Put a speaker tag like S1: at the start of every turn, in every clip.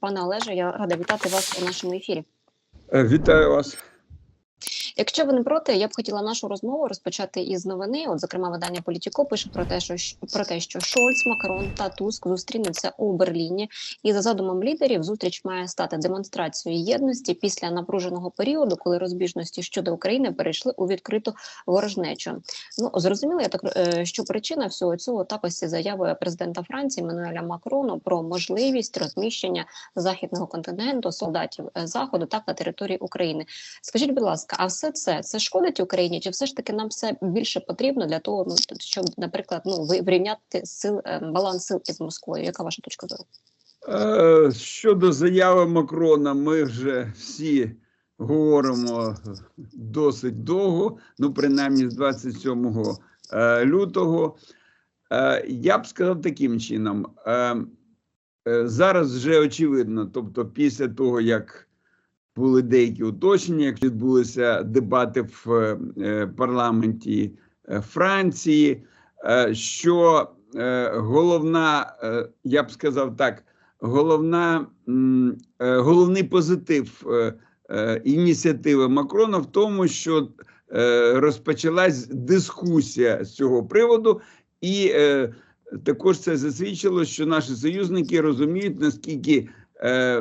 S1: Пане Олеже, я рада вітати вас у нашому ефірі.
S2: Е, Вітаю вас.
S1: Якщо ви не проти, я б хотіла нашу розмову розпочати із новини. От, зокрема, видання Політіко пише про те, що про те, що Шольц, Макрон та Туск зустрінуться у Берліні, і за задумом лідерів зустріч має стати демонстрацією єдності після напруженого періоду, коли розбіжності щодо України перейшли у відкриту ворожнечу. Ну зрозуміло, я так е, що причина всього цього також заявою президента Франції Мануеля Макрону про можливість розміщення західного континенту солдатів е, заходу так на території України. Скажіть, будь ласка, а все це це шкодить Україні? Чи все ж таки нам все більше потрібно для того, ну щоб, наприклад, ну ви врівняти сил е, баланс сил із Москвою? Яка ваша точка зору?
S2: Е, Щодо заяви Макрона, ми вже всі говоримо досить довго, ну принаймні з 27 е, лютого. Я б сказав таким чином: е, е, зараз вже очевидно, тобто, після того, як були деякі уточнення, як відбулися дебати в е, парламенті е, Франції, е, що головна, я б сказав так, головна, головний позитив ініціативи Макрона в тому, що розпочалась дискусія з цього приводу, і також це засвідчило, що наші союзники розуміють, наскільки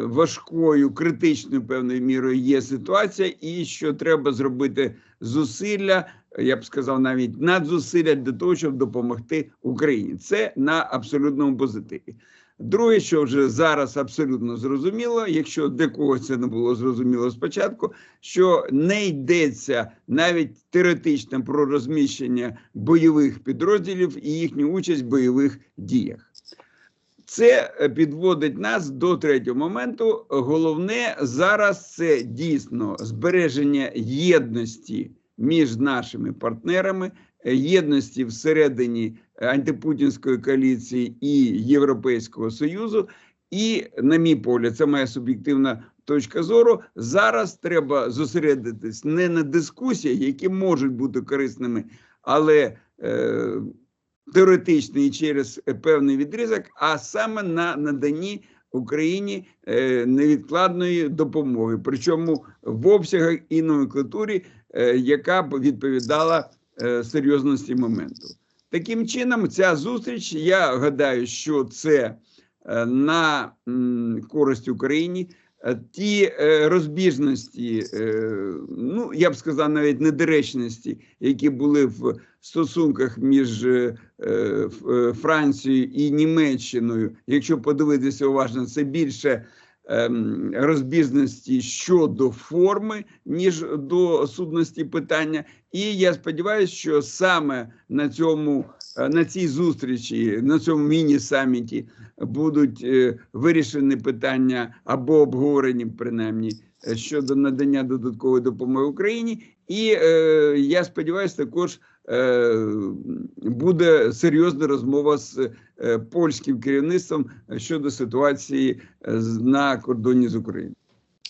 S2: важкою, критичною певною мірою є ситуація, і що треба зробити зусилля, я б сказав, навіть надзусилля для того, щоб допомогти Україні. Це на абсолютному позитиві. Друге, що вже зараз абсолютно зрозуміло, якщо для когось це не було зрозуміло спочатку, що не йдеться навіть теоретично про розміщення бойових підрозділів і їхню участь в бойових діях. Це підводить нас до третього моменту. Головне зараз це дійсно збереження єдності між нашими партнерами, єдності всередині антипутінської коаліції і Європейського Союзу. І, на мій погляд, це моя суб'єктивна точка зору. Зараз треба зосередитись не на дискусіях, які можуть бути корисними, але е, теоретично і через певний відрізок, а саме на наданні Україні е, невідкладної допомоги, причому в обсягах і номенклатурі, е, яка б відповідала е, серйозності моменту. Таким чином, ця зустріч, я гадаю, що це е, на користь Україні. Е, Ті е, розбіжності, е, ну я б сказав, навіть недоречності, які були в стосунках між Францією і Німеччиною, якщо подивитися уважно, це більше ем, розбіжності щодо форми, ніж до сутності питання. І я сподіваюся, що саме на цьому на цій зустрічі, на цьому міні-саміті будуть е, вирішені питання або обговорені, принаймні, е, щодо надання додаткової допомоги Україні. І е, я сподіваюся, також е, буде серйозна розмова з е, польським керівництвом щодо ситуації е, на кордоні з Україною.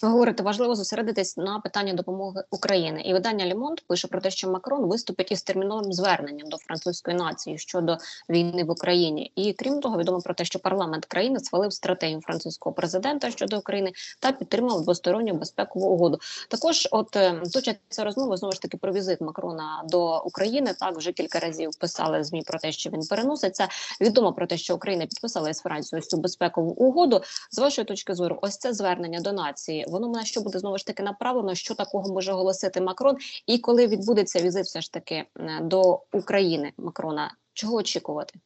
S1: Ви говорите, важливо зосередитись на питанні допомоги України. І видання Лімонт пише про те, що Макрон виступить із терміновим зверненням до французької нації щодо війни в Україні. І крім того, відомо про те, що парламент країни схвалив стратегію французького президента щодо України та підтримав двосторонню безпекову угоду. Також, от е, точаться розмови знову ж таки про візит Макрона до України. Так вже кілька разів писали змі про те, що він переноситься. Відомо про те, що Україна підписала із Францією цю безпекову угоду. З вашої точки зору, ось це звернення до нації. Воно на що буде знову ж таки направлено? Що такого може оголосити Макрон? І коли відбудеться візит, все ж таки е, до України Макрона, чого очікувати?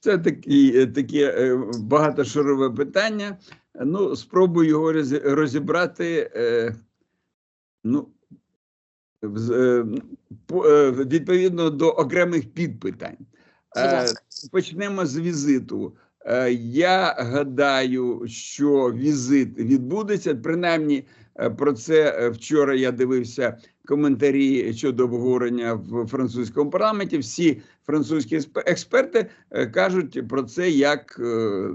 S2: Це такі, е, таке багатошарове питання. Ну, спробую його розібрати. е, Ну, відповідно до окремих підпитань. Почнемо з візиту. Е, Я гадаю, що візит відбудеться. Принаймні, е, про це е, вчора я дивився коментарі щодо обговорення в французькому парламенті. Всі французькі експерти кажуть про це як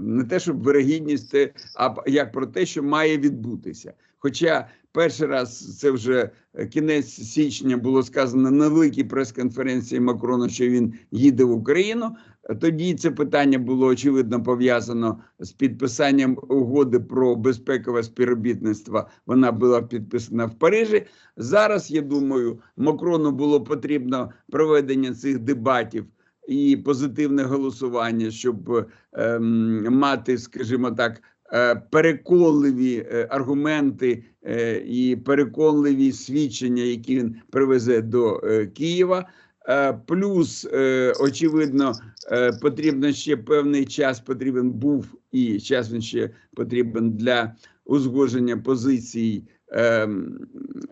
S2: не те, щоб вирогідність, а як про те, що має відбутися. Хоча перший раз це вже е, кінець січня було сказано на великій прес-конференції Макрона, що він їде в Україну. Тоді це питання було очевидно пов'язано з підписанням угоди про безпекове співробітництво. Вона була підписана в Парижі. Зараз я думаю, Макрону було потрібно проведення цих дебатів і позитивне голосування, щоб ем, мати, скажімо так, переконливі е, аргументи е, і переконливі свідчення, які він привезе до е, Києва. Е, Плюс, е, очевидно, е, потрібно ще певний час потрібен був і час він ще потрібен для узгодження позицій е,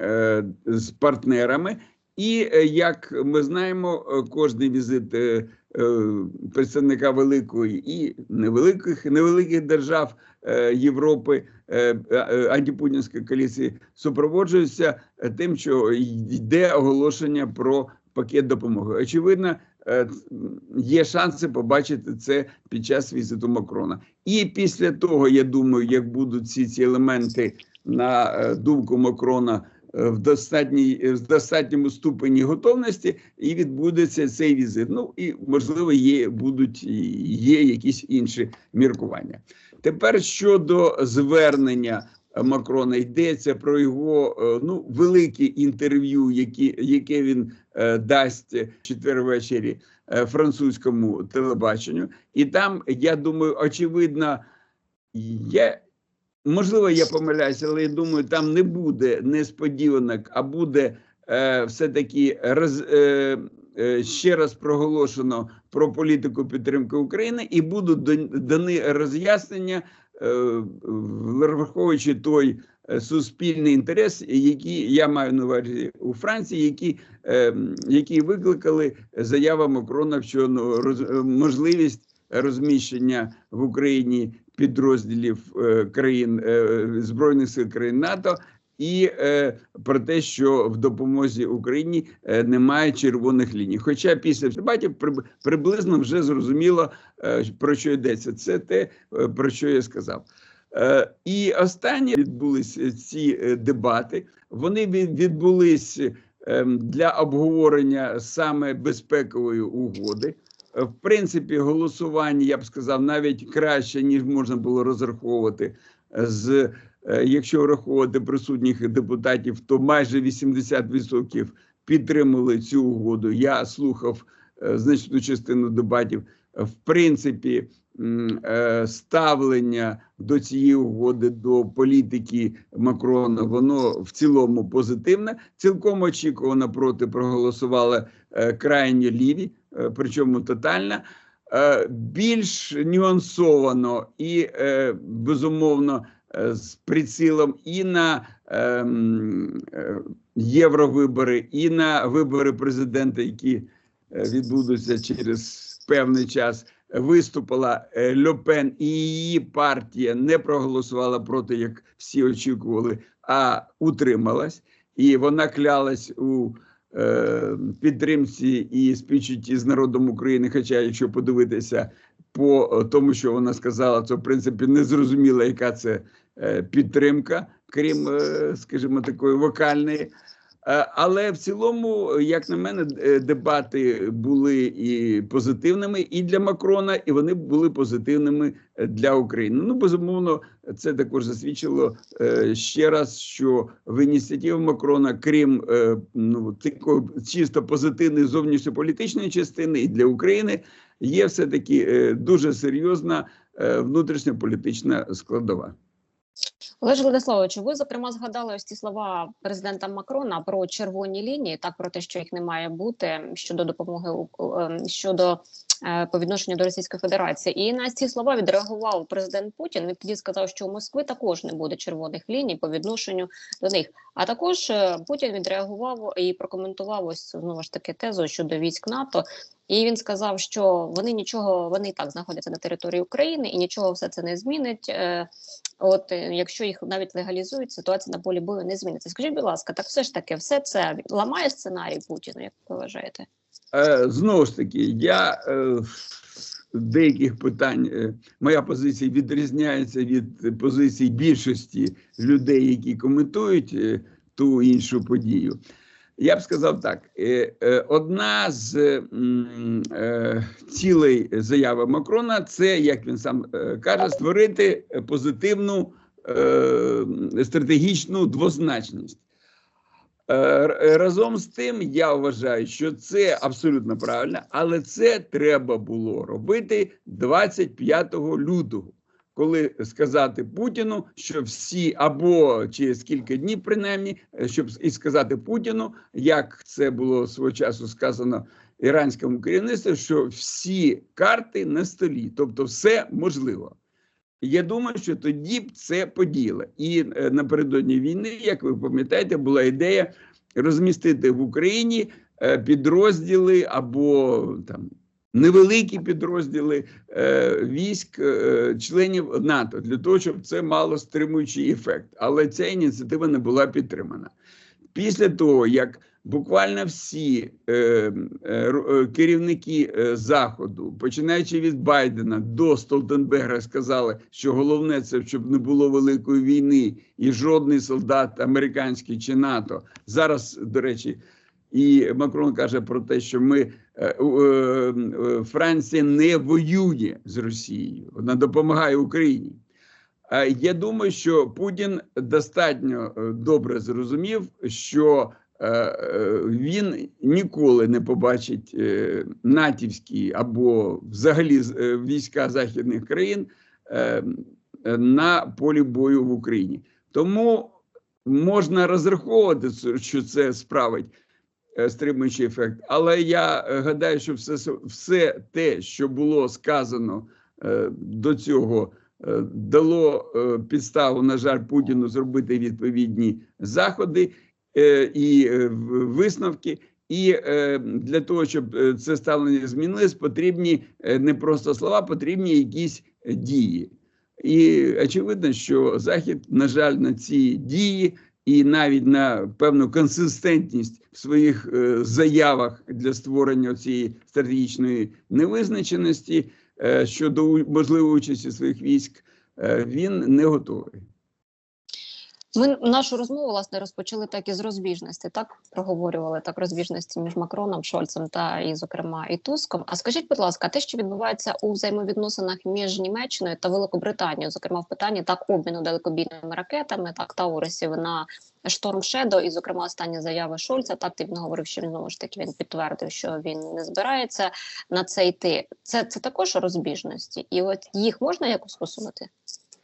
S2: е, з партнерами. І е, як ми знаємо, е, кожний візит е, е, представника великої і невеликих невеликих держав е, Європи е, е, антипутінської коаліції супроводжується е, тим, що йде оголошення про пакет допомоги. Очевидно, е, є шанси побачити це під час візиту Макрона. І після того, я думаю, як будуть всі ці елементи на е, думку Макрона е, в достатній в достатньому ступені готовності, і відбудеться цей візит. Ну і можливо, є будуть є якісь інші міркування. Тепер щодо звернення Макрона йдеться про його е, ну велике інтерв'ю, які, яке він е, дасть четвер ввечері е, французькому телебаченню, і там я думаю, очевидно, є. Можливо, я помиляюся, але я думаю, там не буде несподіванок, а буде е, все-таки роз, е, е, ще раз проголошено про політику підтримки України, і будуть дані роз'яснення, е, враховуючи той е, суспільний інтерес, який я маю на увазі у Франції, які, е, які викликали заява Макрона що ну, роз, е, можливість розміщення в Україні підрозділів е, країн е, збройних сил країн НАТО. І е, про те, що в допомозі Україні е, немає червоних ліній. Хоча після дебатів приблизно вже зрозуміло е, про що йдеться. Це те, е, про що я сказав. Е, і останні відбулися ці е, дебати. Вони відбулись ем, для обговорення саме безпекової угоди. В принципі, голосування я б сказав навіть краще ніж можна було розраховувати. Е, З е, якщо враховувати присутніх депутатів, то майже 80% підтримали цю угоду. Я слухав е, значну частину дебатів. В принципі, ставлення до цієї угоди до політики Макрона, воно в цілому позитивне. Цілком очікувано проти проголосували е, крайні ліві, е, причому тотально. Е, Більш нюансовано і е, безумовно е, з прицілом і на е, євровибори, і на вибори президента, які е, відбудуться через певний час. Виступила е, Льопен і її партія не проголосувала проти, як всі очікували, а утрималась, і вона клялась у е, підтримці і співчутті з народом України. Хоча, якщо подивитися по тому, що вона сказала, це в принципі не зрозуміло, яка це е, підтримка, крім, е, скажімо, такої вокальної. Е, Але в цілому, як на мене, е, дебати були і позитивними і для Макрона, і вони були позитивними е, для України. Ну безумовно, це також засвідчило ще раз, що в ініціативі Макрона, крім ну чисто позитивної зовнішньополітичної частини, і для України є все таки дуже серйозна внутрішньополітична складова.
S1: Олеже Владиславовичу, ви зокрема згадали ось ці слова президента Макрона про червоні лінії, так про те, що їх не має бути щодо допомоги ем, щодо е, по відношенню до Російської Федерації. І на ці слова відреагував президент Путін. Він тоді сказав, що у Москви також не буде червоних ліній по відношенню до них. А також е, Путін відреагував і прокоментував ось знову ж таки тезу щодо військ НАТО. І він сказав, що вони нічого, вони і так знаходяться на території України, і нічого все це не змінить. Е, От е, якщо їх навіть легалізують, ситуація на полі бою не зміниться. Скажіть, будь ласка, так все ж таки, все це ламає сценарій Путіна, як ви вважаєте?
S2: Е, Знову ж таки, я е, деяких питань е, моя позиція відрізняється від позиції більшості людей, які коментують е, ту іншу подію. Я б сказав так: е, е, одна з е, цілей заяви Макрона це, як він сам е, каже, створити позитивну стратегічну двозначність. Е, Разом з тим, я вважаю, що це абсолютно правильно, але це треба було робити 25 лютого, коли сказати Путіну, що всі або через кілька днів, принаймні, е, щоб і сказати Путіну, як це було свого часу сказано іранському керівництву, що всі карти на столі, тобто все можливо. Я думаю, що тоді б це поділо. І е, напередодні війни, як ви пам'ятаєте, була ідея розмістити в Україні е, підрозділи або там невеликі підрозділи е, військ е, членів НАТО для того, щоб це мало стримуючий ефект. Але ця ініціатива не була підтримана. Після того, як буквально всі е, е, е, керівники е, Заходу, починаючи від Байдена до Столтенберга, сказали, що головне це щоб не було великої війни, і жодний солдат американський чи НАТО зараз, до речі, і Макрон каже про те, що ми е, Франція не воює з Росією, вона допомагає Україні. Е, Я думаю, що Путін достатньо е, добре зрозумів, що е, він ніколи не побачить натівські або взагалі війська західних країн на полі бою в Україні. Тому можна розраховувати, що це справить стримуючий ефект. Але я гадаю, що все, все те, що було сказано до цього, дало е, підставу, на жаль, Путіну зробити відповідні заходи е, і е, висновки. І е, для того, щоб е, це ставлення змінилось, потрібні е, не просто слова, потрібні якісь е, дії. І очевидно, що Захід, на жаль, на ці дії і навіть на певну консистентність в своїх е, заявах для створення цієї стратегічної невизначеності е, щодо у- можливої участі своїх військ, е, він не готовий.
S1: Ми нашу розмову власне розпочали так із розбіжності, так проговорювали так розбіжності між Макроном, Шольцем та і, зокрема, і Туском. А скажіть, будь ласка, те, що відбувається у взаємовідносинах між Німеччиною та Великобританією, зокрема в питанні так обміну далекобійними ракетами, так Таурисів на шторм Шедо, і зокрема останні заяви Шольца, так він говорив, що знову ж таки він підтвердив, що він не збирається на це йти. Це це також розбіжності, і от їх можна якось усунути?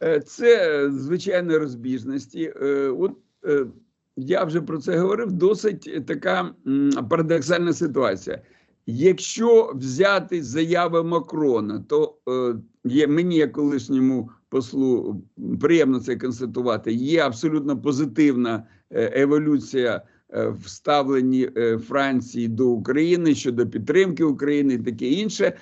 S2: Е, Це звичайно розбіжності. Е, От е, я вже про це говорив. Досить така парадоксальна ситуація. Якщо взяти заяви Макрона, то е, є мені, як колишньому послу, приємно це констатувати. Є абсолютно позитивна е, еволюція е, в ставленні е, Франції до України щодо підтримки України і таке інше.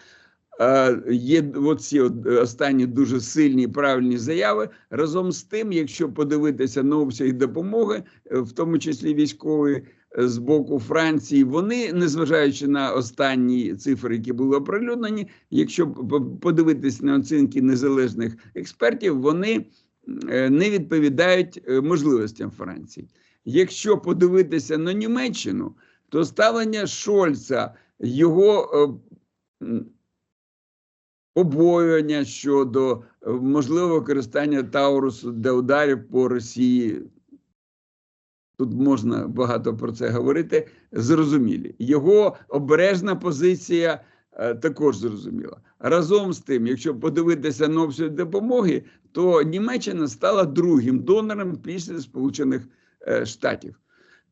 S2: Є оці е, останні дуже сильні правильні заяви. Разом з тим, якщо подивитися на обсяг допомоги, е, в тому числі військової е, з боку Франції, вони, незважаючи на останні цифри, які були оприлюднені, якщо подивитися на оцінки незалежних експертів, вони не відповідають можливостям Франції. Якщо подивитися на Німеччину, то ставлення Шольца, його побоювання щодо е, можливого використання Таурусу для ударів по Росії. Тут можна багато про це говорити. Зрозумілі. Його обережна позиція е, також зрозуміла. Разом з тим, якщо подивитися на обсяг допомоги, то Німеччина стала другим донором після Сполучених е, Штатів.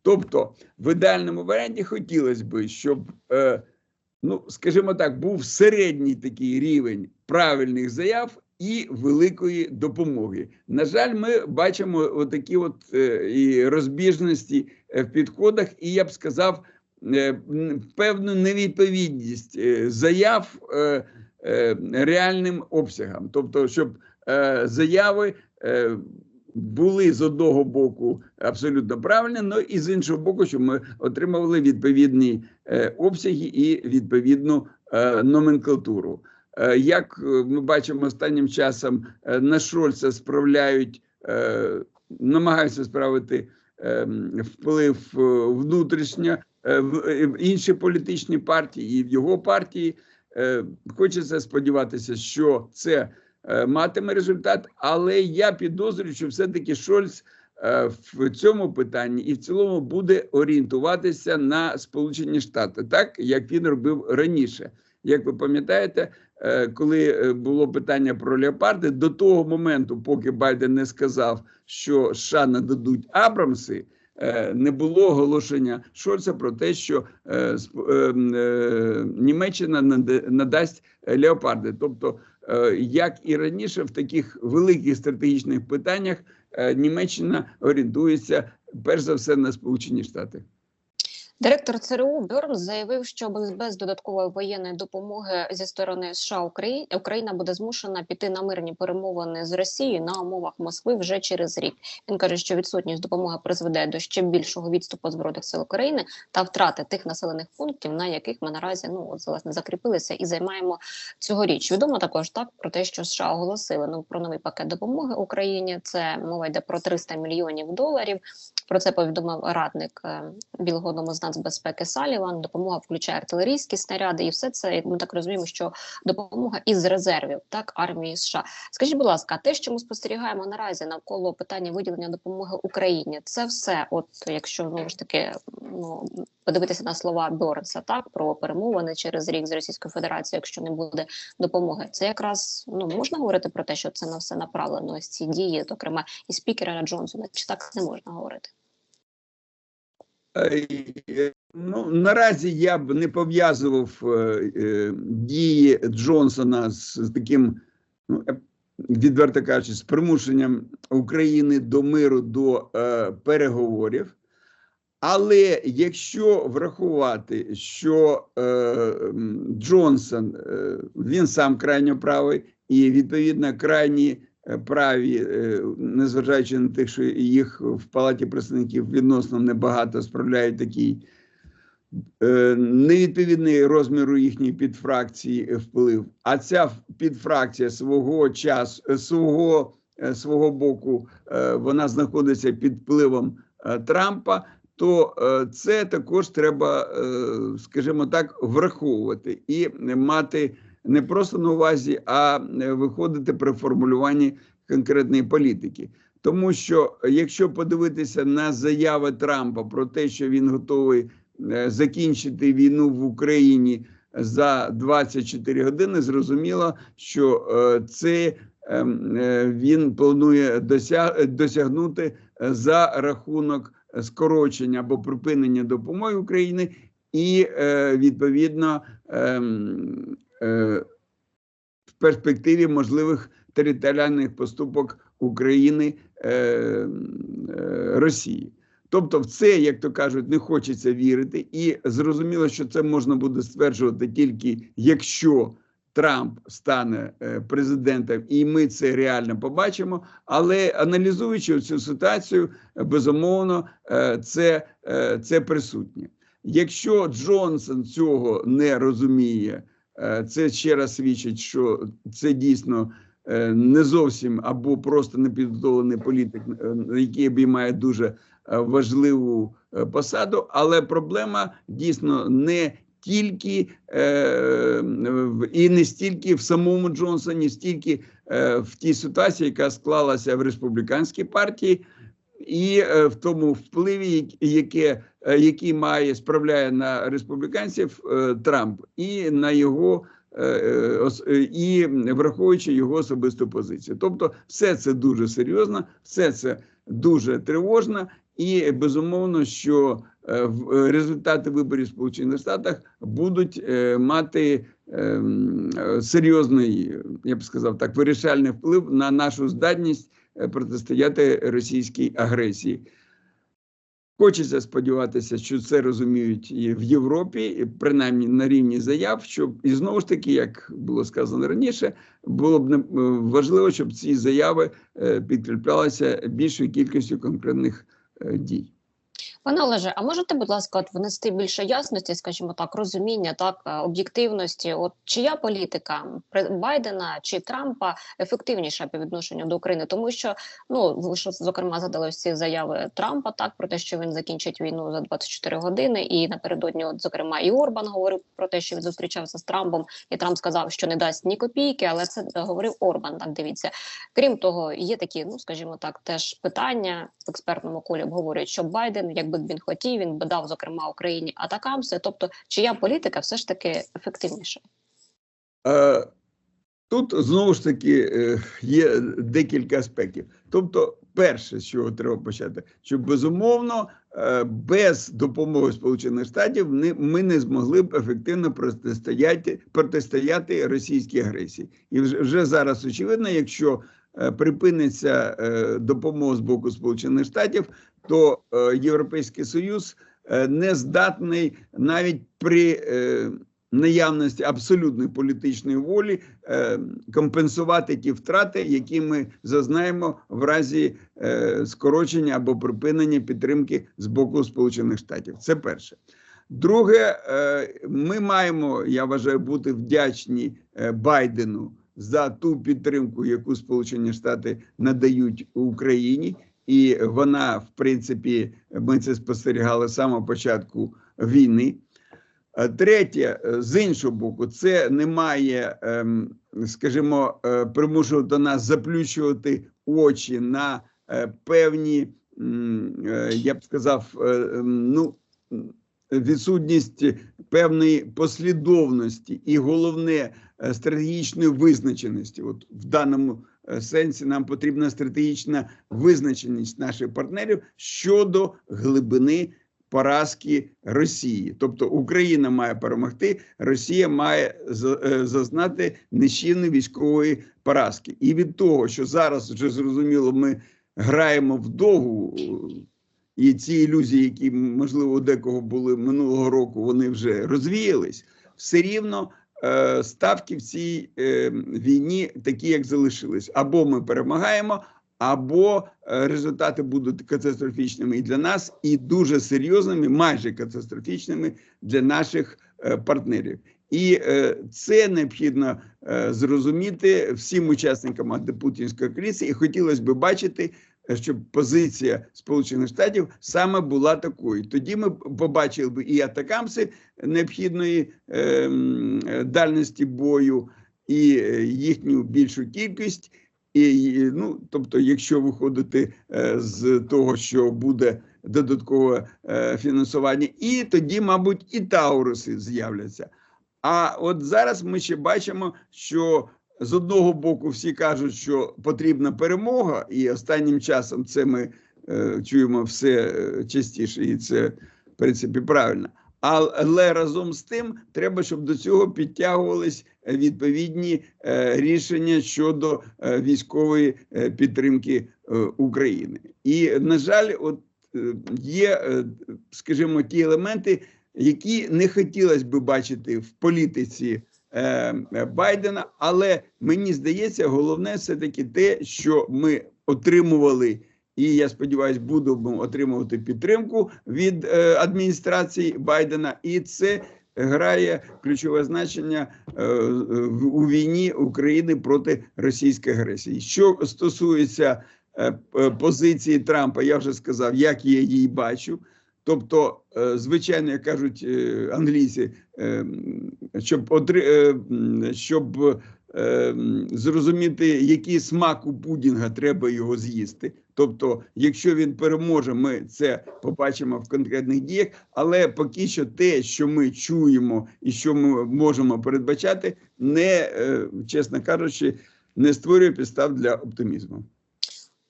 S2: Тобто, в ідеальному варіанті хотілося б, щоб е, ну, скажімо так, був середній такий рівень правильних заяв і великої допомоги. На жаль, ми бачимо отакі от е, і розбіжності е, в підходах, і я б сказав, е, певну невідповідність заяв реальним обсягам. Тобто, щоб заяви. Були з одного боку абсолютно правильні, але і з іншого боку, щоб ми отримували відповідні е, обсяги і відповідну е, номенклатуру. Е, Як ми бачимо останнім часом, на Шольца справляють, намагаються справити вплив внутрішньо інші політичні партії і в його партії. Хочеться сподіватися, що це матиме результат, але я підозрюю, що все-таки Шольц е, в цьому питанні і в цілому буде орієнтуватися на Сполучені Штати, так як він робив раніше. Як ви пам'ятаєте, е, коли е, було питання про леопарди, до того моменту, поки Байден не сказав, що США нададуть Абрамси, е, не було оголошення Шольца про те, що е, е, е, Німеччина надасть е, леопарди. Тобто, е, як і раніше, в таких великих стратегічних питаннях е, Німеччина орієнтується перш за все на Сполучені Штати.
S1: Директор ЦРУ Бьорн заявив, що без, без додаткової воєнної допомоги зі сторони США Україні Україна буде змушена піти на мирні перемовини з Росією на умовах Москви вже через рік. Він каже, що відсутність допомоги призведе до ще більшого відступу збройних сил України та втрати тих населених пунктів, на яких ми наразі ну от власне закріпилися і займаємо цьогоріч. Відомо також так про те, що США оголосили ну про новий пакет допомоги Україні. Це мова йде про 300 мільйонів доларів. Про це повідомив радник е, Білого Дому з нацбезпеки Саліван. Допомога включає артилерійські снаряди, і все це як ми так розуміємо, що допомога із резервів, так армії США. Скажіть, будь ласка, те, що ми спостерігаємо наразі навколо питання виділення допомоги Україні, це все, от якщо знову ж таки ну подивитися на слова Бьорнса, так про перемовини через рік з Російською Федерацією, якщо не буде допомоги, це якраз ну можна говорити про те, що це на все направлено ось ці дії, зокрема і спікера Джонсона, чи так не можна говорити?
S2: Ну, наразі я б не пов'язував е, е, дії Джонсона з, таким, ну, відверто кажучи, з примушенням України до миру до е, переговорів. Але якщо врахувати, що е, Джонсон е, він сам крайньо правий, і відповідно крайні е, праві, е, незважаючи на те, що їх в палаті представників відносно небагато справляють такий е, невідповідний розміру їхньої підфракції вплив. А ця підфракція свого часу, е, свого, е, свого боку, е, вона знаходиться під впливом е, Трампа. То е, це також треба, е, скажімо так, враховувати і мати не просто на увазі, а е, виходити при формулюванні конкретної політики. Тому що е, якщо подивитися на заяви Трампа про те, що він готовий е, закінчити війну в Україні за 24 години, зрозуміло, що це ем, він планує досягнути за рахунок скорочення або припинення допомоги Україні і відповідно ем, в перспективі можливих територіальних поступок України е, е, Росії. Тобто, в це, як то кажуть, не хочеться вірити, і зрозуміло, що це можна буде стверджувати тільки якщо Трамп стане е, президентом, і ми це реально побачимо. Але аналізуючи цю ситуацію, е, безумовно, е, це, е, це присутнє. Якщо Джонсон цього не розуміє, е, це ще раз свідчить, що це дійсно е, не зовсім або просто непідготовлений політик, е, який обіймає дуже е, важливу е, посаду, але проблема дійсно не тільки е, і не стільки в самому Джонсоні, стільки е, в тій ситуації, яка склалася в республіканській партії, і е, в тому впливі, яке, е, який має справляє на республіканців е, Трамп, і на його е, е, е, і враховуючи його особисту позицію. Тобто, все це дуже серйозно, все це дуже тривожно, і безумовно, що е, е, результати виборів Сполучених Штатах будуть е, мати ем, е, серйозний, я б сказав так, вирішальний вплив на нашу здатність е, протистояти російській агресії. Хочеться сподіватися, що це розуміють і в Європі, і принаймні на рівні заяв, щоб і знову ж таки, як було сказано раніше, було б е, важливо, щоб ці заяви е, підкріплялися більшою кількістю конкретних е, дій.
S1: Пане Олеже, а можете, будь ласка, от внести більше ясності, скажімо так, розуміння, так е, об'єктивності? От чия політика Байдена чи Трампа ефективніша по відношенню до України? Тому що ну ви ж зокрема задали ці заяви Трампа, так про те, що він закінчить війну за 24 години, і напередодні, от зокрема, і Орбан говорив про те, що він зустрічався з Трампом, і Трамп сказав, що не дасть ні копійки, але це говорив Орбан. Так дивіться. Крім того, є такі, ну скажімо так, теж питання в експертному колі обговорюють, що Байден, якби б він хотів, він би дав зокрема Україні атакамси. Тобто, чия політика все ж таки ефективніша?
S2: Е, Тут знову ж таки е, є декілька аспектів. Тобто, перше, з чого треба почати, що безумовно е, без допомоги Сполучених Штатів ми не змогли б ефективно протистояти, протистояти російській агресії. І вже, зараз очевидно, якщо припиниться е, допомога з боку Сполучених Штатів, то е, Європейський Союз е, не здатний навіть при е, наявності абсолютної політичної волі е, компенсувати ті втрати, які ми зазнаємо в разі е, скорочення або припинення підтримки з боку Сполучених Штатів. Це перше. Друге, е, ми маємо, я вважаю, бути вдячні е, Байдену за ту підтримку, яку Сполучені Штати надають Україні, і вона, в принципі, ми це спостерігали з самого початку війни. Третє, е, з іншого боку, це не має, ем, скажімо, е, примушувати нас заплющувати очі на е, певні, я б сказав, ем, ну, відсутність певної послідовності і головне е, стратегічної визначеності. От в даному е, сенсі нам потрібна стратегічна визначеність наших партнерів щодо глибини поразки Росії. Тобто Україна має перемогти, Росія має е, зазнати нищівної військової поразки. І від того, що зараз вже зрозуміло, ми граємо в довгу. І ці ілюзії, які можливо декого були минулого року, вони вже розвіялись. Все рівно е, ставки в цій е, війні такі, як залишились. Або ми перемагаємо, або е, результати будуть катастрофічними і для нас, і дуже серйозними, майже катастрофічними для наших е, партнерів. І е, це необхідно е, зрозуміти всім учасникам антипутінської коаліції. І хотілося б бачити, щоб позиція Сполучених Штатів саме була такою. Тоді ми побачили б і атакамси необхідної е, е, дальності бою, і е, їхню більшу кількість. І, ну, тобто, якщо виходити е, з того, що буде додаткове е, фінансування, і тоді, мабуть, і Тауруси з'являться. А от зараз ми ще бачимо, що з одного боку всі кажуть, що потрібна перемога, і останнім часом це ми е, чуємо все е, частіше, і це в принципі правильно. Але разом з тим треба, щоб до цього підтягувались відповідні е, рішення щодо е, військової підтримки України. І на жаль, от є, скажімо, ті елементи, які не хотілося би бачити в політиці Байдена. Але мені здається, головне все таки те, що ми отримували. І я сподіваюся, будемо отримувати підтримку від е, адміністрації Байдена, і це грає ключове значення е, у війні України проти російської агресії. Що стосується е, позиції Трампа, я вже сказав, як я її бачу. Тобто, е, звичайно, як кажуть е, англійці, е, щоб отри, щоб зрозуміти, який смак у пудінга, треба його з'їсти. Тобто, якщо він переможе, ми це побачимо в конкретних діях. Але поки що те, що ми чуємо і що ми можемо передбачати, не чесно кажучи, не створює підстав для оптимізму.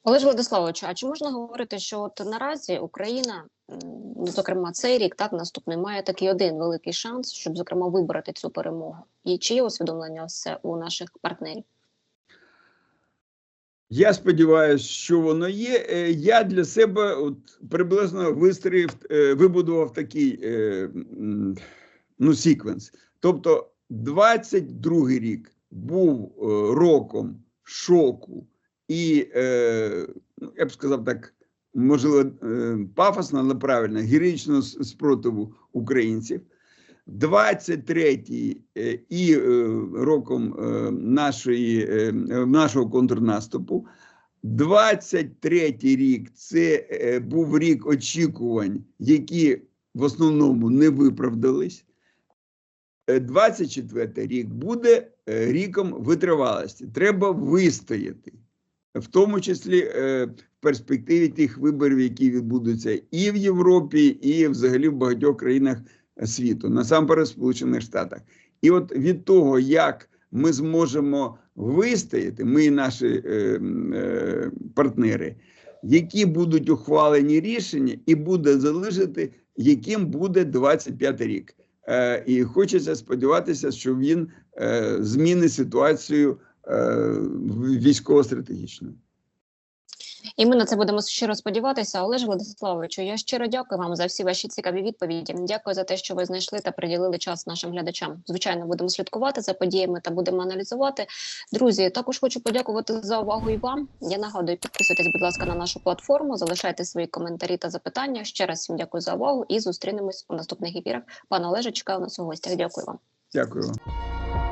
S1: Олеж Владиславович, а чи можна говорити, що от наразі Україна, ну, зокрема, цей рік, так наступний, має такий один великий шанс, щоб зокрема вибороти цю перемогу? І чи є усвідомлення це у наших партнерів?
S2: Я сподіваюся, що воно є. Е, Я для себе от приблизно вистроїв, е, вибудував такий е, ну, секвенс. Тобто, 22 рік був роком шоку і, е, ну, я б сказав так, можливо, е, пафосно, але правильно, героїчного спротиву українців. 23-й е, і роком нашої, нашого контрнаступу. 23-й рік це був рік очікувань, які в основному не виправдались. 24-й рік буде ріком витривалості. Треба вистояти, в тому числі е, в перспективі тих виборів, які відбудуться і в Європі, і взагалі в багатьох країнах світу, насамперед в Сполучених Штатах. І от від того, як ми зможемо вистояти, ми і наші е, е, партнери, які будуть ухвалені рішення, і буде залежати, яким буде 25 рік. Е, і хочеться сподіватися, що він е, змінить ситуацію е, військово-стратегічну.
S1: І ми на це будемо щиро сподіватися. Олеже Владиславовичу, я щиро дякую вам за всі ваші цікаві відповіді. Дякую за те, що ви знайшли та приділили час нашим глядачам. Звичайно, будемо слідкувати за подіями та будемо аналізувати. Друзі, також хочу подякувати за увагу і вам. Я нагадую, підписуйтесь, будь ласка, на нашу платформу, залишайте свої коментарі та запитання. Ще раз всім дякую за увагу і зустрінемось у наступних ефірах. Пане Олеже, чекаю на у гостях. Дякую вам.
S2: Дякую вам.